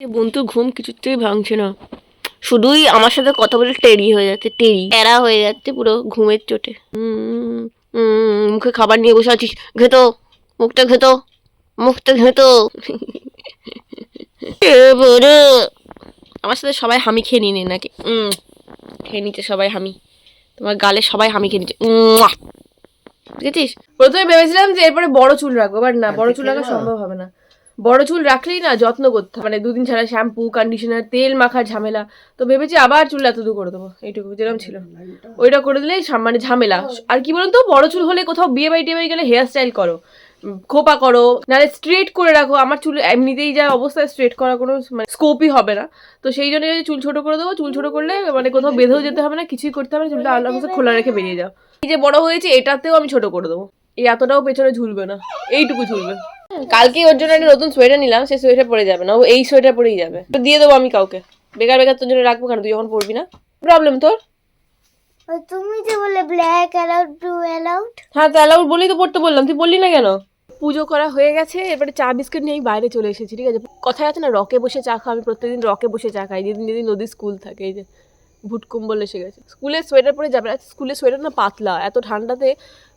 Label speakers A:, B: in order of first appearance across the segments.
A: বন্ধু ঘুম কিছুতেই ভাঙছে না। শুধুই আমার সাথে কথা বলে টেরি হয়ে যাচ্ছে টেরি। এরা হয়ে যাচ্ছে পুরো ঘুমের চোটে। উম, উম, মুখে খাবার নিয়ে বসে আছিস। ঘেতো মুখটা ঘেতো মুখটা ঘেতো আমার সাথে সবাই হামি খেয়ে নিয়ে নাকি? উম, খেয়ে নিচ্ছে সবাই হামি। তোমার গালে সবাই হামি খেয়ে নিচ্ছে। বুঝেছিস?
B: প্রথমে ভেবেছিলাম যে এরপরে বড় চুল রাখব বাট না বড় চুল রাখা সম্ভব হবে না। বড় চুল রাখলেই না যত্ন করতে হবে। মানে দুদিন ছাড়া শ্যাম্পু কন্ডিশনার তেল মাখার ঝামেলা। তো ভেবেছি আবার চুল এতটুকু করে দেবো। এইটুকু যেরকম ছিল। ওইটা করে দিলেই মানে ঝামেলা। আর কি বলুন তো বড় চুল হলে কোথাও বিয়ে বাড়ি টিয়ে বাড়ি গেলে হেয়ার স্টাইল করো খোপা করো। নাহলে স্ট্রেট করে রাখো। আমার চুল এমনিতেই যা অবস্থায় স্ট্রেট করা কোনো মানে স্কোপই হবে না। তো সেই জন্য চুল ছোট করে দেবো। চুল ছোট করলে মানে কোথাও বেঁধেও যেতে হবে না কিছুই করতে হবে না। চুলটা আলাদা খোলা রেখে বেরিয়ে যাও। এই যে বড় হয়েছে এটাতেও আমি ছোট করে দেবো। এই এতটাও পেছনে ঝুলবে না। এইটুকু ঝুলবে। কালকে ওর জন্য একটা নতুন সোয়েটার নিলাম সেই সোয়েটার পরে যাবে না। ও এই সোয়েটার পরেই যাবে। তো দিয়ে দেবো আমি কাউকে। বেকার বেকার তোর জন্য রাখব কেন? তুই যখন পড়বি না? প্রবলেম তোর?
C: তুমি যে বলে ব্ল্যাক অ্যালাউড ব্লু অ্যালাউড
B: হ্যাঁ তাহলে ওর বলেই তো পড়তে বললাম। তুই বললি না কেন? পুজো করা হয়ে গেছে এবারে চা বিস্কুট নিয়ে আমি বাইরে চলে এসেছি ঠিক আছে? কথায় আছে না রকে বসে চা খাও আমি প্রত্যেকদিন রকে বসে চা খাই। যেদিন যেদিন নদীর স্কুল থাকে এই যে ভুট কুম্বল এসে গেছে। স্কুলের সোয়েটার পরে যাবে আর স্কুলের সোয়েটার না পাতলা এত ঠান্ডাতে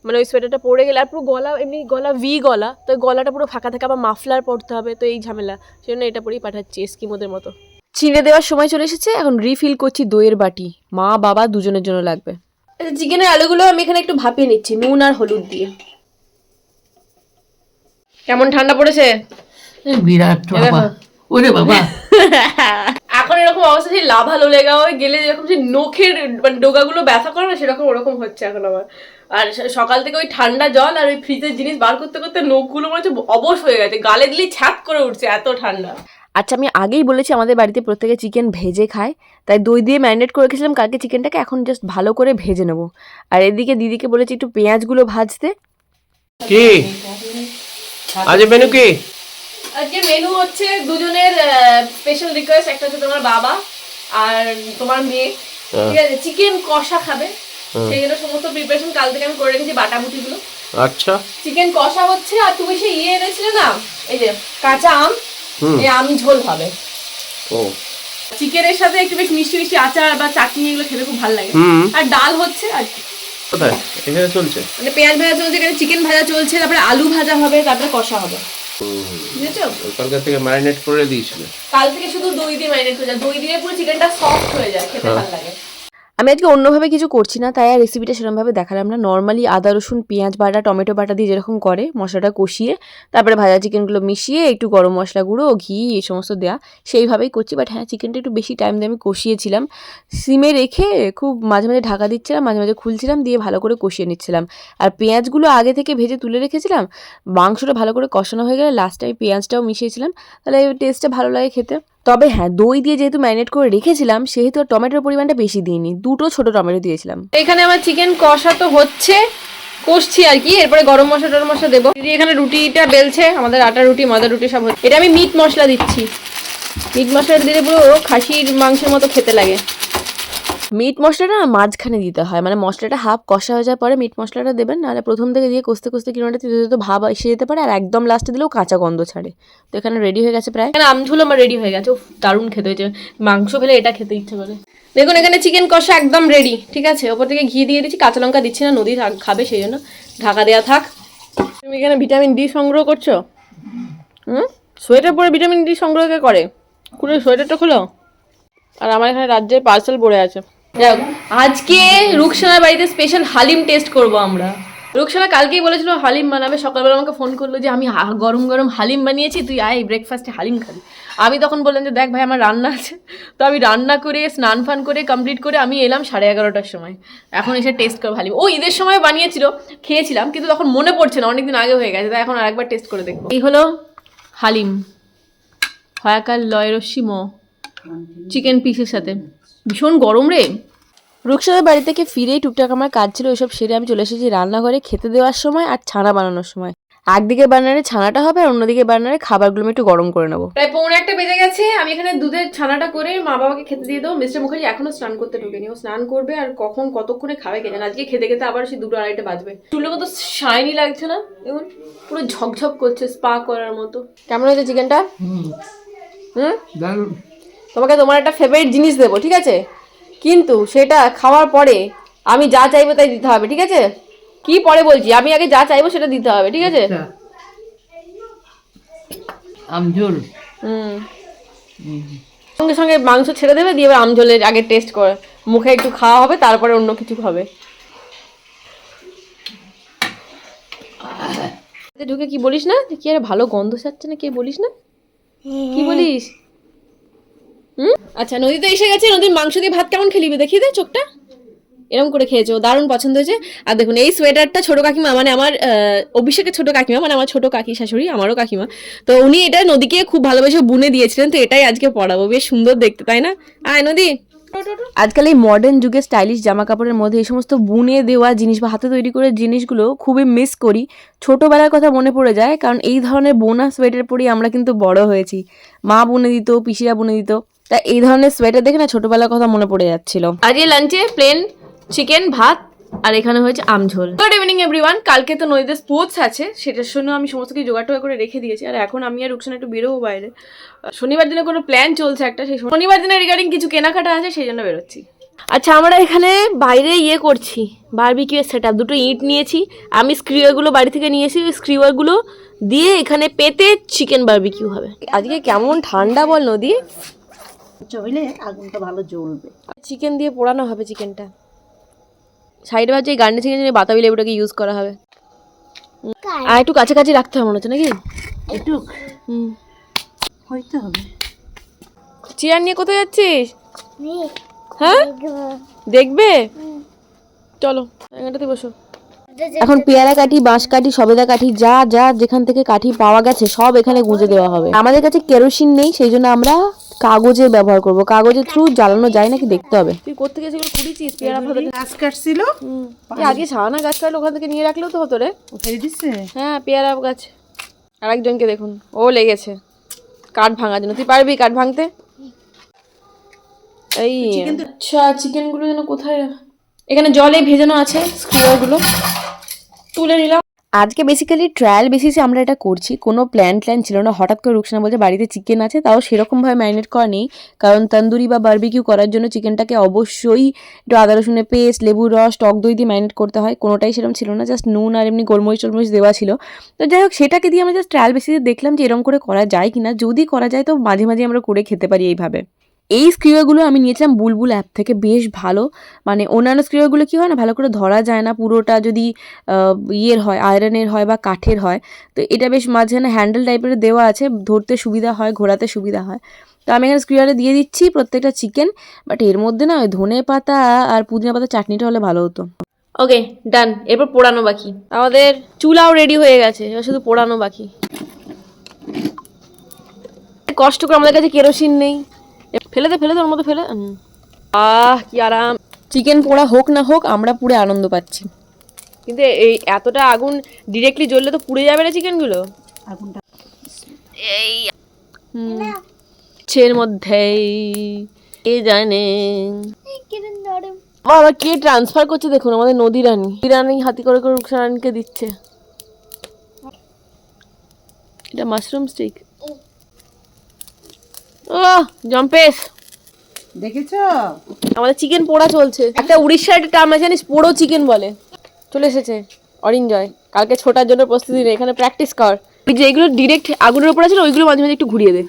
B: মানে ওই সোয়েটারটা পরে গেলে আর পুরো গলা এমনি গলা ভি গলা তো গলাটা পুরো ফাঁকা থাকে আবার মাফলার পরতে হবে তো এই ঝামেলা। সেজন্য এটা পরেই পাঠাচ্ছি এস্কিমোদের মতো। চিড়ে দেওয়ার সময় চলে এসেছে এখন রিফিল করছি দইয়ের বাটি। মা বাবা দুজনের জন্য লাগবে। আচ্ছা চিকেনের আলুগুলো আমি এখানে একটু ভাপিয়ে নিচ্ছি নুন আর হলুদ দিয়ে। কেমন ঠান্ডা পড়েছে?
D: বিরাট বাবা। ওরে বাবা।
B: এরকম অবস্থা সেই লাভা লোলে গাওয়া গেলে যেরকম সেই নখের মানে ডোগাগুলো ব্যথা করে না সেরকম ওরকম হচ্ছে এখন আমার। আর সকাল থেকে ওই ঠান্ডা জল আর ওই ফ্রিজের জিনিস বার করতে করতে নখগুলো মনে হচ্ছে অবশ হয়ে গেছে গালে দিলেই ছ্যাপ করে উঠছে এত ঠান্ডা।
A: আচ্ছা আমি আগেই বলেছি আমাদের বাড়িতে প্রত্যেকে চিকেন ভেজে খায় তাই দই দিয়ে ম্যারিনেট করে রেখেছিলাম কালকে চিকেনটাকে এখন জাস্ট ভালো করে ভেজে নেব। আর এদিকে দিদিকে বলেছি একটু পেঁয়াজগুলো ভাজতে।
E: কি? আজ মেনু কি?
B: আজকে মেনু হচ্ছে দুজনের স্পেশাল রিকোয়েস্ট একটা হচ্ছে তোমার বাবা আর তোমার মেয়ে। ঠিক আছে চিকেন কষা খাবে। সেই জন্য সমস্ত প্রিপারেশন কাল থেকে আমি করে রেখেছি বাটাবুটিগুলো
E: আচ্ছা।
B: চিকেন কষা হচ্ছে আর তুমি সেই ইয়ে এনেছিলে না এই যে কাঁচা আম এই আম ঝোল হবে।
E: ও।
B: চিকেনের সাথে একটু বেশ মিষ্টি মিষ্টি আচার বা চাটনি এগুলো খেতে খুব ভালো লাগে। আর ডাল হচ্ছে আর কি।
E: কোথায়? এখানে চলছে?
B: মানে পেঁয়াজ ভাজা চলছে এখানে চিকেন ভাজা চলছে তারপরে আলু ভাজা হবে তারপরে কষা হবে। বুঝেছ
E: কালকে থেকে ম্যারিনেট করে দিয়েছিল।
B: কাল থেকে শুধু দই দিয়ে ম্যারিনেট করে যায়। দই দিয়ে পুরো চিকেনটা সফট হয়ে যায় খেতে ভালো লাগে।
A: আমি আজকে অন্যভাবে কিছু করছি না, তাই আর রেসিপিটা সেরকমভাবে দেখালাম না। নর্মালি আদা, রসুন, পেঁয়াজ, বাটা, টমেটো বাটা দিয়ে যেরকম করে, মশলাটা কষিয়ে, তারপরে ভাজা চিকেনগুলো মিশিয়ে, একটু গরম মশলা গুঁড়ো, ঘি এই সমস্ত দেওয়া সেইভাবেই করছি। বাট হ্যাঁ চিকেনটা একটু বেশি টাইম দিয়ে আমি কষিয়েছিলাম। সিমে রেখে খুব মাঝে মাঝে ঢাকা দিচ্ছিলাম, মাঝে মাঝে খুলছিলাম, দিয়ে ভালো করে কষিয়ে নিচ্ছিলাম। আর পেঁয়াজগুলো আগে থেকে ভেজে তুলে রেখেছিলাম, মাংসটা ভালো করে কষানো হয়ে গেলে লাস্টে আমি পেঁয়াজটাও মিশিয়েছিলাম, তাহলে টেস্টটা ভালো লাগে খেতে। তবে হ্যাঁ দই দিয়ে যেহেতু ম্যারিনেট করে রেখেছিলাম, সেহেতু আর টমেটোর পরিমাণটা বেশি দিইনি। দুটো ছোট টমেটো দিয়েছিলাম।
B: এখানে আমার চিকেন কষা তো হচ্ছে, কষছি আর কি, এরপরে গরম মশলা, টরম মশলা দেবো। এখানে রুটিটা বেলছে, আমাদের আটা রুটি, ময়দা রুটি সব এটা আমি মিট মশলা দিচ্ছি। মিট মশলা দিলে পুরো খাসির মাংসের মতো খেতে লাগে।
A: মিট মশলাটা না মাঝখানে দিতে হয়। মানে মশলাটা হাফ কষা হয়ে যাওয়ার পরে মিট মশলাটা দেবেন, নাহলে প্রথম থেকে দিয়ে কষতে কষতে কিলোটা তিতে তিতে ভাব এসে যেতে পারে, আর একদম লাস্টে দিলেও কাঁচা গন্ধ ছাড়ে। তো এখানে রেডি হয়ে গেছে প্রায়।
B: এখানে আমঝুল আমার রেডি হয়ে গেছে। দারুণ খেতে হয়েছে। মাংস ফেলে এটা খেতে ইচ্ছে করে। দেখুন, এখানে চিকেন কষা একদম রেডি ঠিক আছে? ওপর থেকে ঘি দিয়ে দিচ্ছি, কাঁচা লঙ্কা দিচ্ছি না, নদী খাবে সেই জন্য। ঢাকা দেওয়া থাক। তুমি এখানে ভিটামিন ডি সংগ্রহ করছ? হুম? সোয়েটার পরে ভিটামিন ডি সংগ্রহ করে? খুলে সোয়েটারটা খুলো। আর আমার এখানে রাজ্যের পার্সেল পড়ে আছে। যাক আজকে রুকসানার বাড়িতে স্পেশাল হালিম টেস্ট করব আমরা। রুকসানা কালকেই বলেছিল হালিম বানাবে সকালবেলা আমাকে ফোন করল যে আমি গরম গরম হালিম বানিয়েছি তুই আয় ব্রেকফাস্টে হালিম খাবি। আমি তখন বললাম যে দেখ ভাই আমার রান্না আছে। তো আমি রান্না করে স্নান ফান করে কমপ্লিট করে আমি এলাম সাড়ে এগারোটার সময়। এখন এসে টেস্ট করব হালিম। ও ঈদের সময় বানিয়েছিল খেয়েছিলাম কিন্তু তখন মনে পড়ছে না অনেকদিন আগে হয়ে গেছে তাই এখন আরেকবার টেস্ট করে দেখব। এই হলো হালিম হয়াকার লয়রস্যি মো চিকেন পিসের সাথে। ভীষণ গরম রে।
A: রুকসাদের বাড়ি থেকে ফিরেই টুকটাক আমার কাজ ছিল ওইসব সেরে আমি চলে এসেছি রান্নাঘরে খেতে দেওয়ার সময় আর ছানা বানানোর সময়। একদিকে বার্নারে ছানাটা হবে আর অন্যদিকে বার্নারে খাবারগুলো আমি একটু গরম করে নেব।
B: প্রায় পৌনে একটা বেজে গেছে আমি এখানে দুধের ছানাটা করে মা বাবাকে খেতে দিয়ে দেবো। মিস্টার মুখার্জি এখনও স্নান করতে ঢোকেনি। ও স্নান করবে আর কখন কতক্ষণে খাবে কে জানে? আজকে খেতে খেতে আবার সেই দুটো আড়াইটা বাজবে। চুলো কত শাইনি লাগছে না? এবং পুরো ঝকঝক করছে স্পা করার মতো। কেমন হয়েছে চিকেনটা হুম?
D: দারুণ।
B: তোমাকে তোমার একটা ফেভারিট জিনিস দেবো ঠিক আছে? কিন্তু সেটা খাওয়ার পরে আমি যা চাইব তাই দিতে হবে ঠিক আছে? কি পরে বলছি? আমি আগে যা চাইব সেটা দিতে হবে ঠিক আছে?
D: আচ্ছা। আমঝোল।
B: হুম। সঙ্গে সঙ্গে মাংস ছেড়ে দেবে দিয়ে এবার আমঝোলের আগে টেস্ট করে। মুখে একটু খাওয়া হবে তারপরে অন্য কিছু খাবে। ঢুকে কি বলিস না? কি আরে ভালো গন্ধ ছাড়ছে না কি বলিস না? কি বলিস? হুম? আচ্ছা নদীতে এসে গেছে, নদীর মাংস দিয়ে ভাত কেমন খেলিবে? দেখিয়ে দে চোখটা। এরকম করে খেয়েছো, দারুণ পছন্দ হয়েছে। আর দেখুন, এই সোয়েটারটা ছোট কাকিমা মানে আমার অভিষেকের ছোট কাকিমা মানে আমার ছোট কাকি শাশুড়ি, আমারও কাকিমা। তো উনি এটা নদীকে খুব ভালোবেসে বুনে দিয়েছিলেন, তো এটাই আজকে পরাবো। বেশ সুন্দর দেখতে, তাই না? আয় নদী।
A: আজকাল এই মডার্ন যুগে স্টাইলিশ জামা কাপড়ের মধ্যে এই সমস্ত বুনে দেওয়া জিনিস বা হাতে তৈরি করে জিনিসগুলো খুবই মিস করি। ছোটোবেলার কথা মনে পড়ে যায়, কারণ এই ধরনের বোনা সোয়েটার পরেই আমরা কিন্তু বড় হয়েছি। মা বুনে দিত, পিসিরা বুনে দিত। তা এই ধরনের সোয়েটার দেখে না ছোটোবেলার কথা মনে পড়ে যাচ্ছিল।
B: আজকে লাঞ্চে প্লেন চিকেন ভাত আর এখানে হয়েছে আমঝোল গুড ইভিনিং এভরিওয়ান কালকে তো নদীতে স্পোর্টস আছে সেটার জন্য আমি সমস্ত কিছু জোগাড় করে রেখে দিয়েছি আর এখন আমি আর রুকসান একটু বেরোবো বাইরে। শনিবার দিনে কোনো প্ল্যান চলছে একটা সেই শনিবার দিনে রিগার্ডিং কিছু কেনাকাটা আছে সেই জন্য বেরোচ্ছি। আচ্ছা আমরা এখানে বাইরে ইয়ে করছি বারবিকিউ সেট আপ দুটো ইট নিয়েছি। আমি স্ক্রিওয়ারগুলো বাড়ি থেকে নিয়েছি ওই স্ক্রিওয়ারগুলো দিয়ে এখানে পেতে চিকেন বারবিকিউ হবে। আজকে কেমন ঠান্ডা বল নদী?
D: চলে আগুনটা ভালো জ্বলবে।
B: চিকেন দিয়ে পোড়ানো হবে চিকেনটা। সাইডে ভাবছি এই গান্ডে চিকেন বাতাবি লেবুটাকে ইউজ করা হবে। আর একটু কাছাকাছি রাখতে হবে মনে হচ্ছে নাকি?
D: একটু
B: হুম।
D: হইতে হবে।
B: চেয়ার নিয়ে কোথায় যাচ্ছিস? হ্যাঁ?
C: দেখবে।
B: চলো এখানটাতে বসো।
A: এখন পেয়ারা কাঠি বাঁশ কাঠি সবেদা কাঠি যা যা যেখান থেকে কাঠি পাওয়া গেছে সব এখানে গুঁজে দেওয়া হবে। আমাদের কাছে কেরোসিন নেই সেই জন্য আমরা কাগজের ব্যবহার করব। কাগজের থ্রু জ্বালানো যায় নাকি দেখতে হবে।
B: তুই কোথেকে সেগুলো কুড়িয়েছিস পেয়ারা ভালো
D: গাছ কাটছিল?
B: আগে সাহানা গাছ কাটলে ওখান থেকে নিয়ে রাখলেও তো হতো রে।
D: উঠাই দিচ্ছে
B: হ্যাঁ পেয়ারা গাছ। আরেকজনকে দেখুন। ও লেগেছে। কাঠ ভাঙার জন্য। তুই পারবি কাঠ ভাঙতে? এই আচ্ছা চিকেনগুলো যেন কোথায় এখানে জলে ভেজানো আছে স্ক্রিওগুলো তুলে নিলাম।
A: আজকে বেসিক্যালি ট্রায়াল বেসিসে আমরা এটা করছি। কোনো প্ল্যান ট্ল্যান ছিল না। হঠাৎ করে রুকসানা বলছে, বাড়িতে চিকেন আছে। তাও সেরকমভাবে ম্যারিনেট করা নেই। কারণ তন্দুরি বা বার্বিকিউ করার জন্য চিকেনটাকে অবশ্যই একটু আদা রসুনের পেস্ট লেবুর রস, টক দই দিয়ে ম্যারিনেট করতে হয়। কোনোটাই সেরকম ছিল না। জাস্ট নুন আর এমনি গোলমরিচ টোলমরিচ দেওয়া ছিল। তো যাই হোক, সেটাকে দিয়ে আমরা জাস্ট ট্রায়াল বেসিসে দেখলাম যে এরকম করে করা যায় কিনা। যদি করা যায় তো মাঝে মাঝে আমরা করে খেতে পারি এইভাবে। এই স্ক্রিওগুলো আমি নিয়েছিলাম বুলবুল অ্যাপ থেকে, বেশ ভালো। মানে অন্যান্য স্ক্রিওগুলো কী হয় না, ভালো করে ধরা যায় না, পুরোটা যদি ইয়ের হয়, আয়রনের হয় বা কাঠের হয়। তো এটা বেশ মাঝখানে হ্যান্ডেল টাইপের দেওয়া আছে, ধরতে সুবিধা হয়, ঘোরাতে সুবিধা হয়। তো আমি এখানে স্ক্রিয়ারে দিয়ে দিচ্ছি প্রত্যেকটা চিকেন, বাট এর মধ্যে না ওই ধনে পাতা আর পুদিনা পাতা চাটনিটা হলে ভালো হতো।
B: ওকে, ডান, এরপর পোড়ানো বাকি। আমাদের চুলাও রেডি হয়ে গেছে, এবার শুধু পোড়ানো বাকি। কষ্ট করে আমাদের কাছে কেরোসিন নেই। ফেলে দে ফেলে দে ওর মধ্যে ফেলে। আহ কি আরাম।
A: চিকেন পোড়া হোক না হোক আমরা পুরো আনন্দ পাচ্ছি।
B: কিন্তু এই এতটা আগুন ডিরেক্টলি জ্বললে তো পুড়ে যাবে না চিকেনগুলো।
D: আগুনটা।
B: এই ছের মধ্যেই কে জানে। বাবা কে ট্রান্সফার করছে দেখুন আমাদের নদী রানী। নদী রানী হাতি করে করে রুকসানা রানীকে দিচ্ছে। এটা মাশরুম স্টিক ও জম্পেস
D: দেখেছ?
B: আমাদের চিকেন পোড়া চলছে। একটা উড়িষ্যার একটা টার্ম আছে জানিস? পোড়ো চিকেন বলে। চলে এসেছে অরিঞ্জয় কালকে ছোটার জন্য প্রস্তুতি নেই এখানে প্র্যাকটিস কর। তুই যেগুলো ডিরেক্ট আগুনের উপর আছে ওইগুলো মাঝে মাঝে একটু ঘুরিয়ে দে।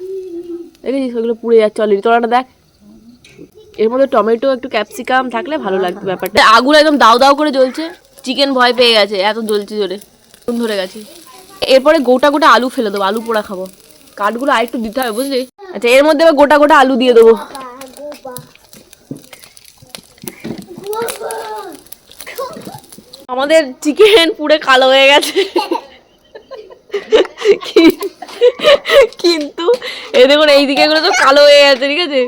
B: দেখেছিস? ওইগুলো পুড়ে যাচ্ছে অলরেডি তোরাটা দেখ। এর মধ্যে টমেটো একটু ক্যাপসিকাম থাকলে ভালো লাগবে ব্যাপারটা। আগুন একদম দাও দাও করে জ্বলছে। চিকেন ভয় পেয়ে গেছে এত জ্বলছে জোরে। ধরে গেছে। এরপরে গোটা গোটা আলু ফেলে দেবো আলু পোড়া খাব। কাঠগুলো আরেকটু দিতে হবে বুঝলি? আচ্ছা এর মধ্যে গোটা গোটা আলু দিয়ে দেবো। আমাদের চিকেন পুরো কালো হয়ে গেছে। কিন্তু এই দেখুন, এই দিকে এগুলো তো কালো হয়ে গেছে, ঠিক আছে?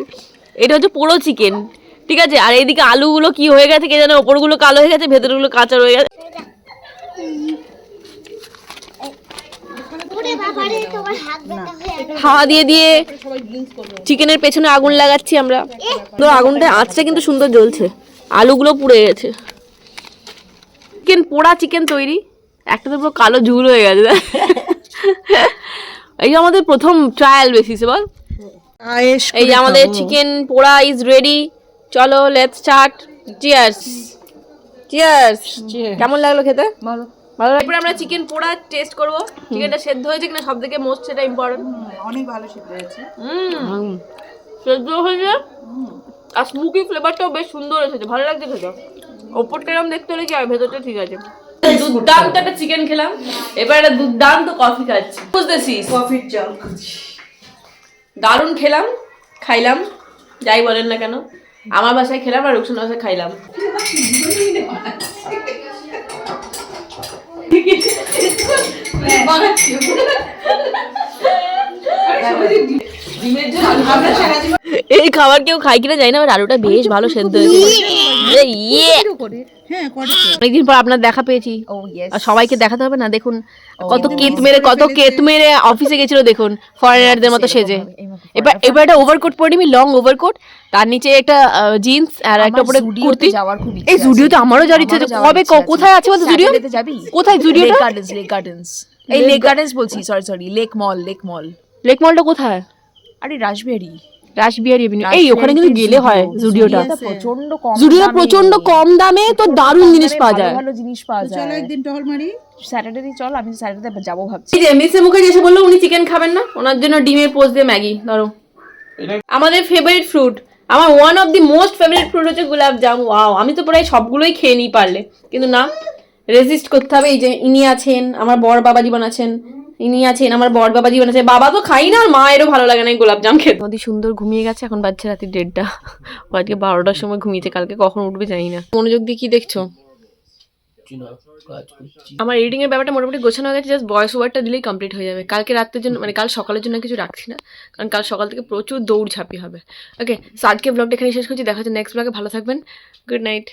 B: এটা হচ্ছে পোড়ো চিকেন ঠিক আছে? আর এইদিকে আলুগুলো কি হয়ে গেছে কে জানে, ওপরগুলো কালো হয়ে গেছে, ভেতরগুলো কাঁচা রয়ে গেছে
C: ওরে বাবারে তোমার হাত ব্যথা হয়ে গেল
B: হাওয়া দিয়ে দিয়ে চিকেনের পেছনে আগুন লাগাচ্ছি আমরা। তো আগুনটা আঁচটা কিন্তু সুন্দর জ্বলছে। আলুগুলো পুড়ে গেছে। চিকেন পোড়া চিকেন তৈরি। একটা তো পুরো কালো ঝুল হয়ে গেছে। এই যে আমাদের প্রথম ট্রায়াল বেসিসে বল। এই যে আমাদের চিকেন পোড়া ইজ রেডি চলো লেটস স্টার্ট চিয়ার্স চিয়ার্স কেমন লাগল খেতে? ভালো। ভালো এরপরে আমরা চিকেন পোড়া টেস্ট করব। চিকেনটা সেদ্ধ হয়েছে কিনা সব থেকে মোস্ট সেটা ইম্পর্টেন্ট
D: অনেক ভালো সিদ্ধ হয়েছে।
B: হুম। সেদ্ধ হয়েছে? আর স্মোকি ফ্লেভারটাও বেশ সুন্দর এসেছে ভালো লাগছে খেতে। ওপরটা এরকম দেখতে হলে কি আর ভেতরটা ঠিক আছে। দুর্দান্ত একটা চিকেন খেলাম। এবার একটা দুর্দান্ত কফি খাচ্ছি। বুঝতেছিস?
D: কফির জল
B: দারুণ খেলাম খাইলাম যাই বলেন না কেন। আমার বাসায় খেলাম আর রুকসান বাসায় খাইলাম। এই খাবার কেউ খাই কিনা জানি না আমার আলুটা বেশ ভালো সেদ্ধ হয়েছে এই, ইয়ে।
D: হ্যাঁ করে। তো।
B: অনেকদিন পর আপনার দেখা পেয়েছি। আর সবাইকে দেখাতে হবে না দেখুন কত কেত মেরে কত কেত মেরে অফিসে গেছিল দেখুন। ফরেনারদের মতো সেজে। এবার এবার একটা ওভারকোট পরে লং ওভারকোট তার নিচে একটা জিন্স আর একটা কুর্তি। এই জুডিওতে আমারও যাওয়ার ইচ্ছে কবে কোথায় আছে বলতো জুডিও কোথায়
F: লেক গার্ডেন্স লেক গার্ডেন্স এই লেক গার্ডেন্স বলছি sorry sorry lake mall lake mall
B: lake মলটা কোথায়?
F: আরে
B: রাসবিহারি এভিনিউ এই ওখানে কিন্তু গেলে হয় জুডিওটা
F: প্রচণ্ড কম
B: জুডিওটা
F: দামে,
B: প্রচণ্ড কম দামে তো দারুণ জিনিস পাওয়া যায়।
F: ভালো জিনিস পাওয়া
D: তো চলো একদিন টহল মারি।
F: স্যাটারডে চল আমি স্যাটারডে যাব ভাবছি।
B: এই যে মিসে মুখে এসে বলল উনি চিকেন খাবেন না? ওনার জন্য ডিমের পোস্ট দিয়ে ম্যাগি ধরো। আমাদের ফেভারিট ফ্রুট আমার one of the most favourite fruit হচ্ছে গোলাপ জাম। ওয়াও আমি তো প্রায় সবগুলোই খেয়ে নিই পারলে। কিন্তু না রেজিস্ট করতে হবে। এই যে ইনি আছেন আমার বর বাবা জীবন আছেন। ইনি আছেন আমার বর বাবা জীবন আছে। বাবা তো খাই না আর মায়েরও ভালো লাগে না এই গোলাপ জাম খেতে। অতি সুন্দর ঘুমিয়ে গেছে এখন বাচ্চা রাতে দেড়টা। আজকে বারোটার সময় ঘুমিয়েছে কালকে কখন উঠবে জানি না। মনোযোগ দিয়ে কি দেখছ? আমার এডিটিং এর ব্যাপারটা মোটামুটি গোছানো হয়ে গেছে জাস্ট ভয়েস ওভারটা দিলেই কমপ্লিট হয়ে যাবে। কালকে রাতের জন্য মানে কাল সকালের জন্য কিছু রাখছি না কারণ কাল সকাল থেকে প্রচুর দৌড় ঝাঁপি হবে। ওকে সো আজকে ব্লগটা এখানে শেষ করছি দেখা হচ্ছে নেক্সট ব্লগে ভালো থাকবেন গুড নাইট